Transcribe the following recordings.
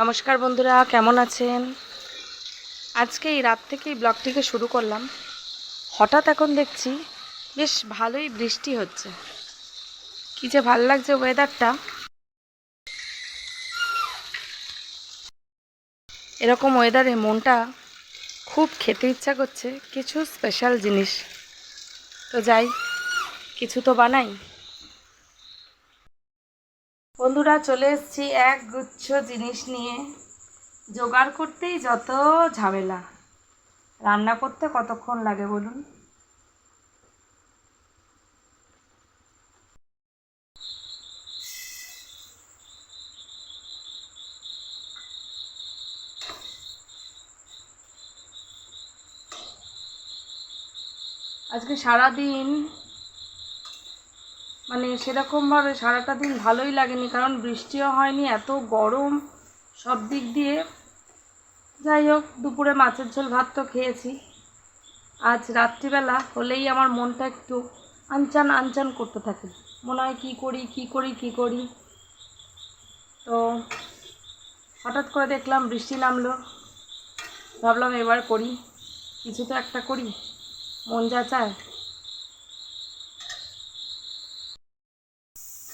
নমস্কার বন্ধুরা, কেমন আছেন? আজকে এই রাত থেকেই ব্লগটিকে শুরু করলাম। হঠাৎ এখন দেখছি বেশ ভালোই বৃষ্টি হচ্ছে। কী যে ভালো লাগছে ওয়েদারটা এরকম ওয়েদারে মনটা খুব খেতে ইচ্ছা করছে, কিছু স্পেশাল জিনিস। তো যাই, কিছু তো বানাই। বন্ধুরা চলে এসেছি এক গুচ্ছ জিনিস নিয়ে। জোগাড় করতেই যত ঝামেলা। রান্না করতে কতক্ষণ লাগে বলুন? আজকে সারাদিন মানে সেরকমভাবে সারাটা দিন ভালোই লাগেনি, কারণ বৃষ্টিও হয়নি, এত গরম সব দিক দিয়ে। যাই হোক, দুপুরে মাছের ঝোল ভাত তো খেয়েছি। আজ রাত্রিবেলা হলেই আমার মনটা একটু আনচান আনচান করতে থাকে। মনে হয় কী করি কী করি কী করি। তো হঠাৎ করে দেখলাম বৃষ্টি নামলো। ভাবলাম এবার করি, কিছু তো একটা করি। মন যা চায়।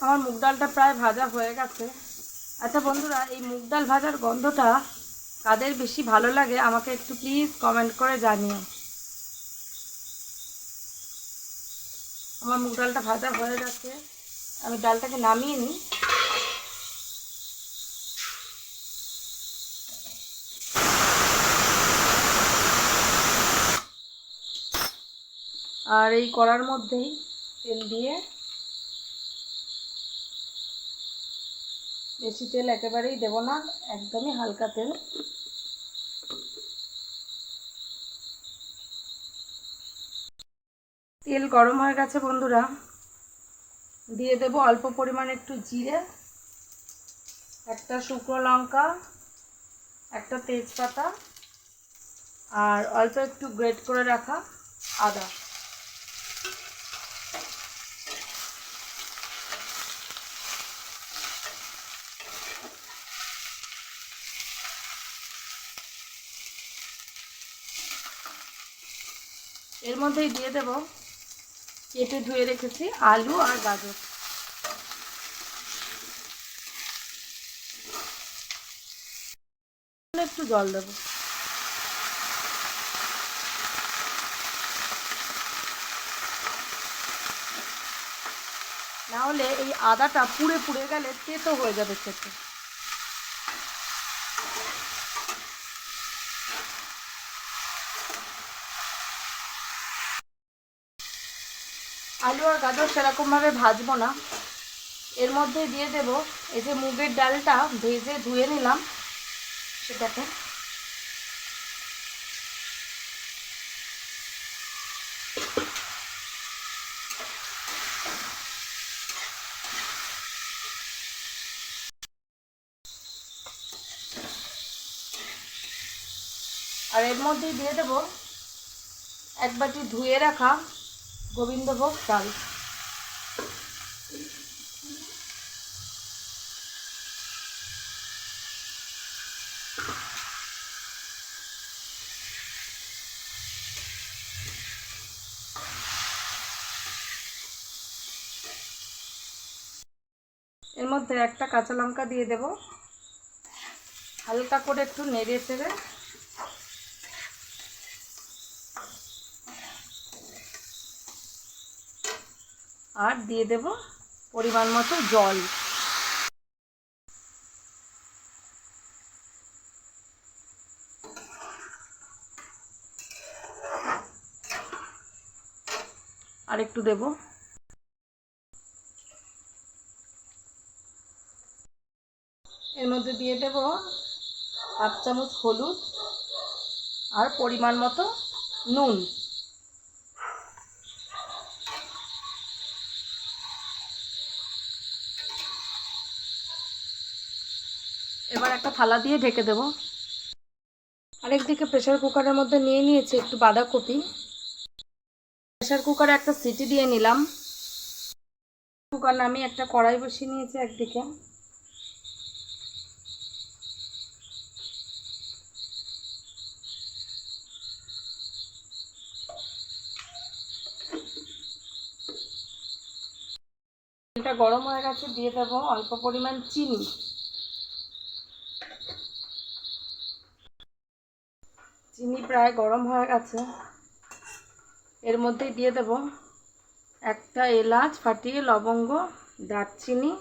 আমার মুগ ডালটা প্রায় ভাজা হয়ে গেছে। আচ্ছা বন্ধুরা, এই মুগ ডাল ভাজার গন্ধটা কাদের বেশি ভালো লাগে আমাকে একটু প্লিজ কমেন্ট করে জানিও। আমার মুগ ডালটা ভাজা হয়ে গেছে। আমি ডালটাকে নামিয়ে নিই। আর এই কড়ার মধ্যেই তেল দিয়ে বেশি তেল একেবারেই দেব না, একদমই হালকা তেল। তেল গরম হয়ে গেছে বন্ধুরা। দিয়ে দেব অল্প পরিমাণে একটু জিরে, একটা শুকনো লঙ্কা, একটা তেজপাতা, আর অল্প একটু গ্রেট করে রাখা আদা। এর মধ্যেই দিয়ে দেব। কেটে ধুয়ে রেখেছি আলু আর গাজর। একটু জল দেব। না হলে এই আদাটা পুড়ে পুড়ে গেলে তেতো হয়ে যাবে খেতে। আলু আর গাজর সেরকমভাবে ভাজবো না। এর মধ্যে দিয়ে দেব এই যে মুগের ডালটা ভেজে ধুয়ে নিলাম। সেটাকে আর এর মধ্যেই দিয়ে দেব এক বাটি ধুয়ে রাখা গোবিন্দভোগ চাল এর মধ্যে একটা কাঁচা লঙ্কা দিয়ে দেব। হালকা করে একটু নেড়ে চেড়ে আর দিয়ে দেব পরিমাণ মতো জল। আর একটু দেব। এর মধ্যে দিয়ে দেব হাফ চামচ হলুদ আর পরিমাণ মতো নুন। এবার একটা থালা দিয়ে ঢেকে দেবো। আরেকদিকে প্রেশার কুকারের মধ্যে নিয়ে নিয়েছি একটু বাঁধাকপি। প্রেশার কুকারে একটা সিটি দিয়ে নিলাম। কুকার আমি একটা কড়াই বসিয়ে নিয়েছি একদিকে। এটা গরম হয়ে গেছে, দিয়ে দেবো অল্প পরিমাণ চিনি। প্রায় গরম হয়ে গেছে। এর মধ্যেই দিয়ে দেব একটা এলাচ, ফাটিয়ে লবঙ্গ, দারচিনি,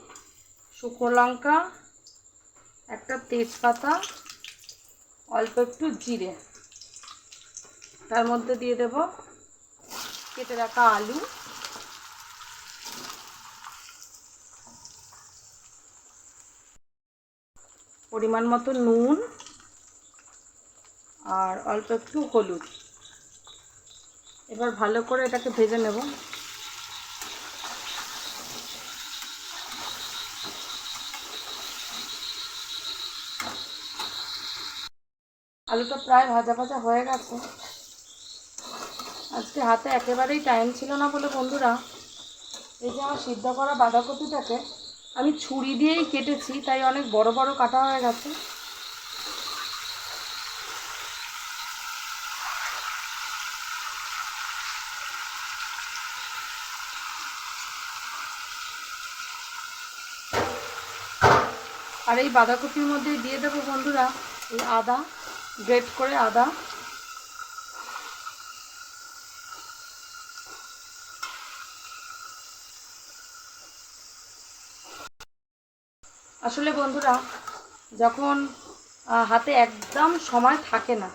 শুকনো লঙ্কা, একটা তেজপাতা, অল্প একটু জিরে। তার মধ্যে দিয়ে দেব কেটে রাখা আলু। পরিমাণ মতো নুন। আর অল্প একটু হলুদ। এবার ভালো করে এটাকে ভেজে নেব। আলুটা প্রায় ভাজা ভাজা হয়ে গেছে। আজকে হাতে একেবারেই টাইম ছিল না বলে বন্ধুরা, এই যে আমার সিদ্ধ করা বাঁধাকপিটাকে আমি ছুরি দিয়েই কেটেছি, তাই অনেক বড় বড় কাটা হয়ে গেছে। আর এই বাঁধাকপির মধ্যে দিয়ে দেবো বন্ধুরা, এই আদা, গ্রেট করে আদা। আসলে বন্ধুরা, যখন হাতে একদম সময় থাকে না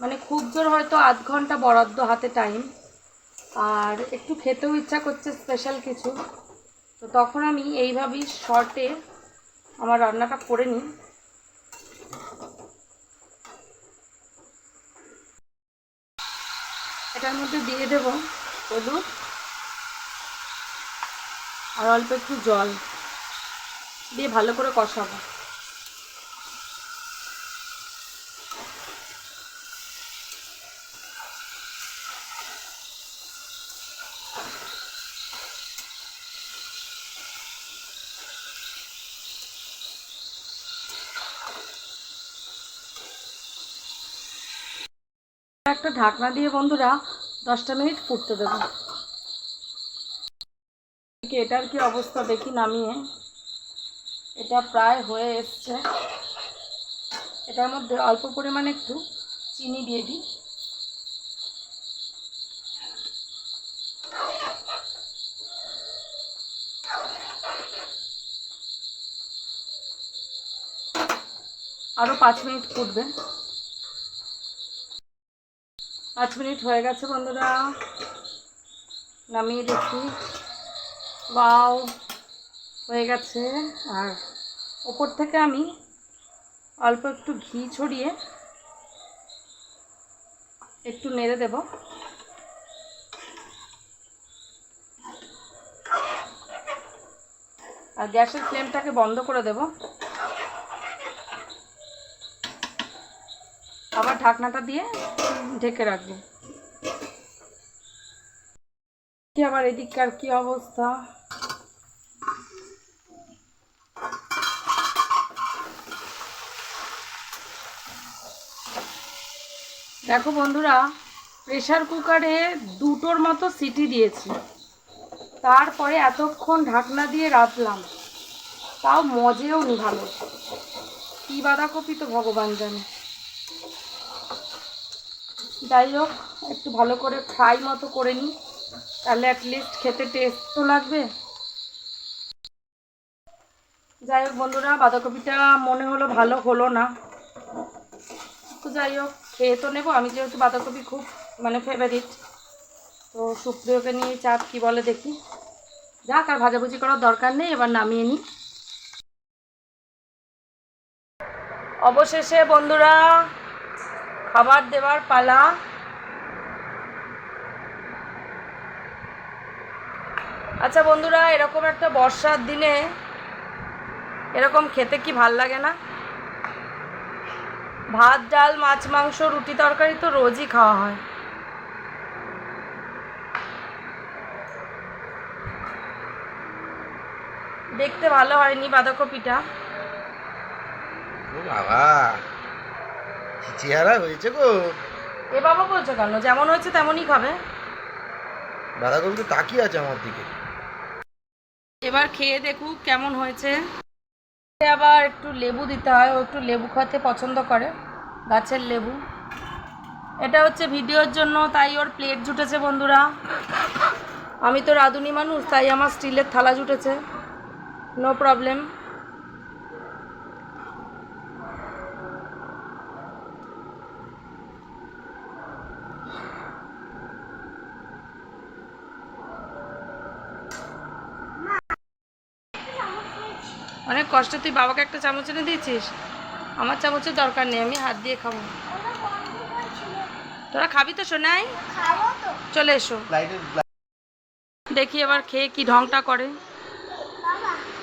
মানে খুব জোর হয়তো আধ ঘণ্টা বরাদ্দ হাতে টাইম আর একটু খেতেও ইচ্ছা করছে স্পেশাল কিছু, তো তখন আমি এইভাবেই শর্টে আমার রান্নাটা করে নিই। এটার মধ্যে দিয়ে দেব হলুদ আর অল্প একটু জল। দিয়ে ভালো করে কষাবো। একটা ঢাকনা দিয়ে বন্ধুরা দশটা মিনিট ফুটতে দেবো। এটার কি অবস্থা, দেখি নামিয়ে। এটা প্রায় হয়ে এসছে। এটার মধ্যে অল্প পরিমাণে একটু চিনি দিয়ে দিই। আরও পাঁচ মিনিট ফুটবে। পাঁচ মিনিট হয়ে গেছে বন্ধুরা। নামিয়ে দেখি বাও হয়ে গেছে। আর ওপর থেকে আমি অল্প একটু ঘি ছড়িয়ে একটু নেড়ে দেব। আর গ্যাসের ফ্লেমটাকে বন্ধ করে দেব। আবার ঢাকনাটা দিয়ে ঢেকে রাখব। কি আবার এদিককার কি অবস্থা? দেখো বন্ধুরা প্রেশার কুকারে দুটোর মতো সিটি দিয়েছি। তারপরে এতক্ষণ ঢাকনা দিয়ে রাখলাম। তাও মজেও নি ভালো। কী বাঁধাকপি তো ভগবান জানে। যাই হোক, একটু ভালো করে ফ্রাই মতো করে নিই। তাহলে অ্যাটলিস্ট খেতে টেস্ট তো লাগবে। যাই হোক বন্ধুরা, বাঁধাকপিটা মনে হলো ভালো হলো না। তো যাই হোক, খেয়ে তো নেব। আমি যেহেতু বাঁধাকপি খুব মানে ফেভারিট তো সুপ্রিয়কে নিয়ে চাপ কী বলে দেখি। যাক, আর ভাজাভুজি করার দরকার নেই, এবার নামিয়ে নিই। অবশেষে বন্ধুরা খাবার দেওয়ার পালা। আচ্ছা বন্ধুরা, এরকম একটা বর্ষার দিনে এরকম খেতে কি ভালো লাগে না? ভাত, ডাল, মাছ, মাংস, রুটি, তরকারি তো রোজই খাওয়া হয়। দেখতে ভালো হয়নি বাঁধাকপিটা। বাবা। চেহারা হয়েছে গো। এ বাবা বলছো কেন? যেমন হয়েছে তেমনই খাবে। বাঁধাকপি তো তাকিয়ে আছে আমার দিকে। এবার খেয়ে দেখুক কেমন হয়েছে। আবার একটু লেবু দিতে হয় ও একটু লেবু খেতে পছন্দ করে গাছের লেবু। এটা হচ্ছে ভিডিওর জন্য তাই ওর প্লেট জুটেছে বন্ধুরা। আমি তো রাঁধুনি মানুষ তাই আমার স্টিলের থালা জুটেছে। নো প্রবলেম অনেক কষ্টে, তুই বাবাকে একটা চামচ এনে দিয়েছিস? আমার চামচের দরকার নেই, আমি হাত দিয়ে খাব। তোরা খাবি তো শোনাই চলে এসো। দেখি এবার খেয়ে কি ঢংটা করে।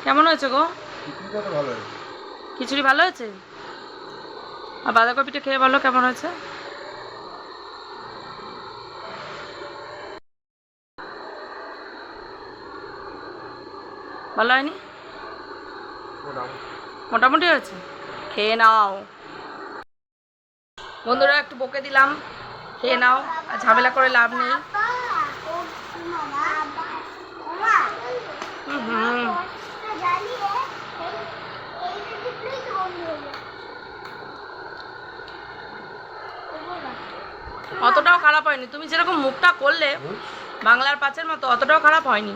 কেমন হয়েছে গো? খিচুড়ি ভালো হয়েছে? আর বাঁধাকপিটা খেয়ে বলো কেমন হয়েছে? ভালো হয়নি? মোটামুটি। হয়েছে। খেয়ে নাও। বন্ধুরা একটু বকে দিলাম। খেয়ে নাও। আর ঝামেলা করে লাভ নেই। অতটাও খারাপ হয়নি। তুমি যেরকম মুখটা করলে বাংলার পাঁচের মতো অতটাও খারাপ হয়নি।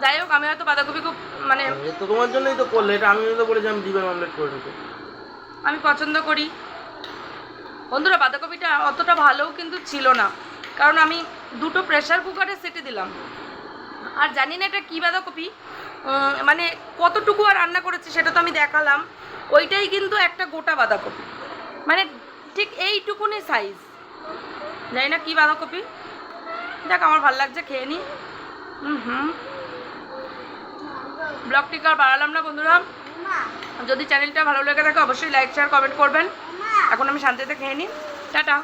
যাই হোক আমি হয়তো বাঁধাকপি খুব মানে তো তোমার জন্যই তো করলে এটা আমি তো বলেছি আমি ডিমের অমলেট করে দিতে আমি পছন্দ করি। বন্ধুরা বাঁধাকপিটা অতটা ভালোও কিন্তু ছিল না। কারণ আমি দুটো প্রেশার কুকারে সেটে দিলাম। আর জানি না এটা কী বাঁধাকপি। মানে কতটুকু আর রান্না করেছি সেটা তো আমি দেখালাম। ওইটাই কিন্তু একটা গোটা বাঁধাকপি। মানে ঠিক এইটুকুনি সাইজ জানি না কী বাঁধাকপি। দেখ আমার ভালো লাগছে খেয়ে নি। হুম হুম। ব্লগটিকে আর বাড়ালাম না বন্ধুরা? যদি চ্যানেলটা ভালো লেগে থাকে অবশ্যই লাইক শেয়ার কমেন্ট করবেন। এখন আমি শান্তিতে খেয়ে নিই। টাটা।